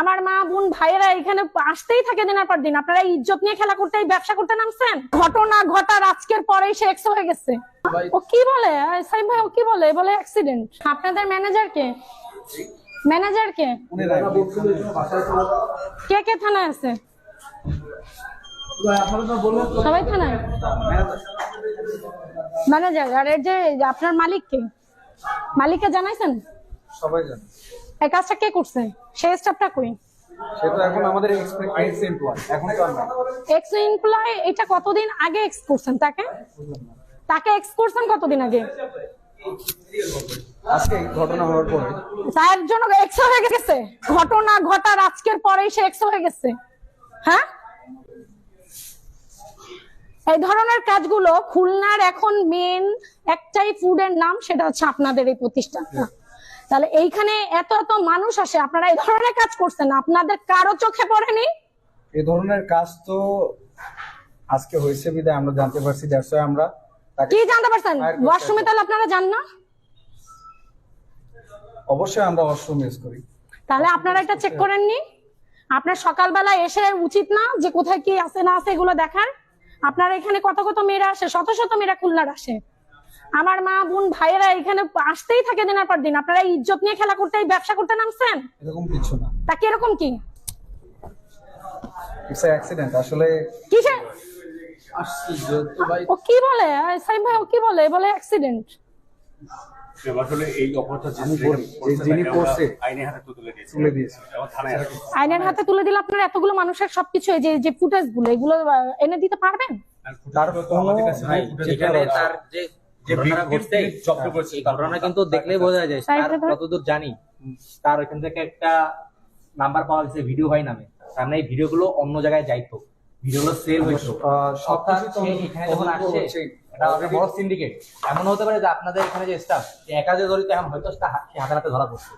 আমার মা বোন ভাইয়েরা এখানে আসতেই থাকে দিনের পর দিন। আপনারা ইজ্জত নিয়ে খেলা করতে ব্যবসা করতে নামছেন? ঘটনা ঘটার আজকের পরেই সে এক্স হয়ে গেছে। ও কি বলে? সাইম ভাই ও কি বলে? বলে অ্যাক্সিডেন্ট আপনাদের ম্যানেজার কে? ম্যানেজার কে? কে কে থানায় আছে? সবাই থানায়? ম্যানেজার আর এর যে আপনার মালিক কে মালিককে জানাইছেন? সবাই জানে। এই কাজটা কে করছে? সেই স্টাফটা কই? সেটা এখন আমাদের এক্সপেক্ট এমপ্লয় এখন তো আর এক্স এমপ্লয় এটা কতদিন আগে এক্স করছেন তাকে? তাকে এক্স করছেন কতদিন আগে? আজকে ঘটনা হওয়ার পরে। তার জন্য এক্স হয়ে গেছে। ঘটনা ঘটার আজকের পরেই সে এক্স হয়ে গেছে। হ্যাঁ? এই ধরনের কাজগুলো খুলনার এখন মেন একটাই ফুডের নাম সেটা হচ্ছে আপনাদের এই প্রতিষ্ঠানটা। তাহলে এইখানে এত এত মানুষ আসে আপনারা এই ধরনের কাজ করছেন আপনাদের কারও চোখে পড়েনি? এ ধরনের কাজ তো আজকে হয়েছে বিদায় আমরা জানতে পারছি দ্যাটস আমরা কি জানতে পারছেন? ওয়াশরুমে তাহলে আপনারা যান না? অবশ্যই আমরা ওয়াশরুম ইউজ করি। তাহলে আপনারা এটা চেক করেননি? আপনার সকালবেলা এসে উচিত না যে কোথায় কি আছে না আছে এগুলো দেখার? আপনার এখানে কত কত মেয়েরা আসে? শত শত মেয়েরা খুলনার আসে। আমার মা বোন ভাইয়েরা এখানে আসতেই থাকে দিনের পর দিন। আপনারা ইজ্জত নিয়ে খেলা করতে এই ব্যবসা করতে নামছেন? এরকম কিছু না। তা কীরকম কি? ইটস অ্যাক্সিডেন্ট আসলে কিসে ও কি বলে? সাইম ভাই ও কি বলে? বলে অ্যাক্সিডেন্ট আইনের হাতে তুলে দিয়েছে। তুলে দিয়েছে। এবং থানায় রাখে। আইনের হাতে তুলে দিলে আপনারা এতগুলো মানুষের সবকিছু এই যে যে ফুটেজগুলো এগুলো এনে দিতে পারবেন? তার যে জব্দ করেছে এই ঘটনা কিন্তু দেখলেই বোঝা যায় তার কতদূর জানি তার ওইখান থেকে একটা নাম্বার পাওয়া গেছে ভিডিও ভাই নামে তার মানে এই ভিডিওগুলো অন্য জায়গায় যাইতো ভিডিওগুলো সেল হইতো। আহ, অর্থাৎ সবকিছু তো সে এখানে যখন আসছে এটা বড় সিন্ডিকেট এমন হতে পারে যে আপনাদের এখানে যে স্টাফ একা যে জড়িত এখন হয়তো হাতে হাতে ধরা পড়ছে।